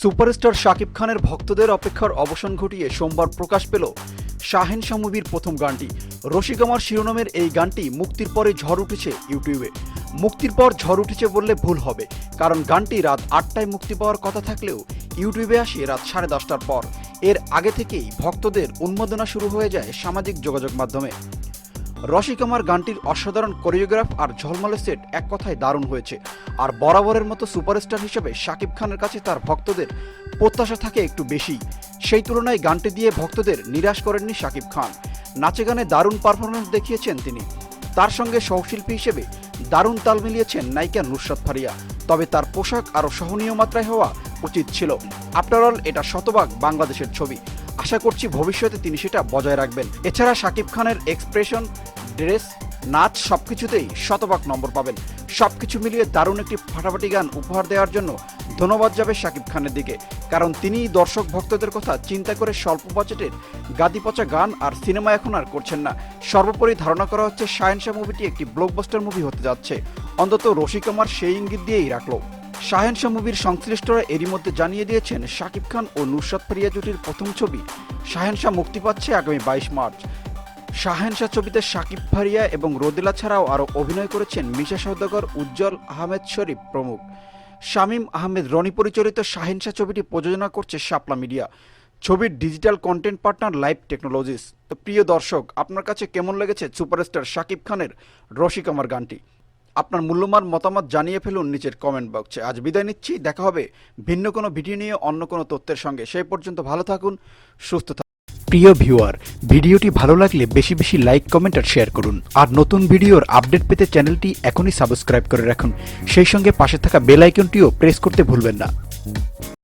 Superstar Shakib খানের ভক্তদের অপেক্ষার অবসান ঘটিয়ে সোমবার প্রকাশ পেল শাহেন শামুবির প্রথম গানটি। রসিকামার শিরোনামের এই গানটি মুক্তির পরে ঝড় উঠেছে ইউটিউবে। মুক্তির পর ঝড় উঠেছে বললে ভুল হবে, কারণ গানটি রাত আটটায় মুক্তি পাওয়ার কথা থাকলেও ইউটিউবে আসে রাত সাড়ে দশটার পর। এর আগে থেকেই ভক্তদের উন্মাদনা শুরু হয়ে যায় সামাজিক যোগাযোগ মাধ্যমে। রসিকামার গানটির অসাধারণ কোরিওগ্রাফ আর ঝলমলে সেট এক কথায় দারুণ হয়েছে। আর বরাবরের মতো সুপারস্টার হিসেবে শাকিব খানের কাছে তার ভক্তদের প্রত্যাশা থাকে একটু বেশি। সেই তুলনায় গানটি দিয়ে ভক্তদের নিরাশ করেননি শাকিব খান। নাচে গানে দারুণ পারফরমেন্স দেখিয়েছেন তিনি। তার সঙ্গে সহশিল্পী হিসেবে দারুণ তাল মিলিয়েছেন নায়িকা নুসরাত ফারিয়া। তবে তার পোশাক আরও সহনীয় মাত্রায় হওয়া উচিত ছিল। আফটার অল, এটা শতভাগ বাংলাদেশের ছবি। আশা করছি ভবিষ্যতে তিনি সেটা বজায় রাখবেন। এছাড়া শাকিব খানের এক্সপ্রেশন, ড্রেস, নাচ সবকিছুতেই শতভাগ নম্বর পাবেন। সবকিছু মিলিয়ে দারুণ একটি ফাটাফাটি গান উপহার দেওয়ার জন্য ধন্যবাদ যাবে শাকিব খানের দিকে। কারণ তিনিই দর্শক ভক্তদের কথা চিন্তা করে স্বল্প বাজেটের গাদি পচা গান আর সিনেমা এখন আর করছেন না। সর্বোপরি ধারণা করা হচ্ছে শাহেনশাহ মুভিটি একটি ব্লকবাস্টার মুভি হতে যাচ্ছে। অন্তত রসিকামার সেই ইঙ্গিত দিয়েই রাখল। শাহেনশাহ মুভির সংশ্লিষ্টরা এরই মধ্যে জানিয়ে দিয়েছেন, শাকিব খান ও নুসরাত ফারিয়া জুটির প্রথম ছবি শাহেনশাহ মুক্তি পাচ্ছে আগামী বাইশ মার্চ। শাহেনশাহ ছবিতে শাকিব ফারিয়া এবং রোদেলা ছাড়াও আরও অভিনয় করেছেন মিশা সৌদাগর উজ্জ্বল আহমেদ শরীফ প্রমুখ। শামীম আহমেদ রনি পরিচালিত শাহেনশাহ ছবিটি প্রযোজনা করছে শাপলা মিডিয়া। ছবির digital content partner live technologies. তো প্রিয় দর্শক, আপনার কাছে কেমন লেগেছে সুপারস্টার শাকিব খানের রসিকামার গানটি? আপনার মূল্যমান মতামত জানিয়ে ফেলুন নিচের কমেন্ট বক্সে আজ বিদায় নিচ্ছি, দেখা হবে ভিন্ন কোনো ভিডিও নিয়ে, অন্য কোনো তথ্যের সঙ্গে। সেই পর্যন্ত ভালো থাকুন, সুস্থ থাকুন। প্রিয় ভিউয়ার ভিডিওটি ভালো লাগলে বেশি বেশি লাইক কমেন্ট আর শেয়ার করুন। আর নতুন ভিডিওর আপডেট পেতে চ্যানেলটি এখনই সাবস্ক্রাইব করে রাখুন। সেই সঙ্গে পাশে থাকা বেল আইকনটিও প্রেস করতে ভুলবেন না।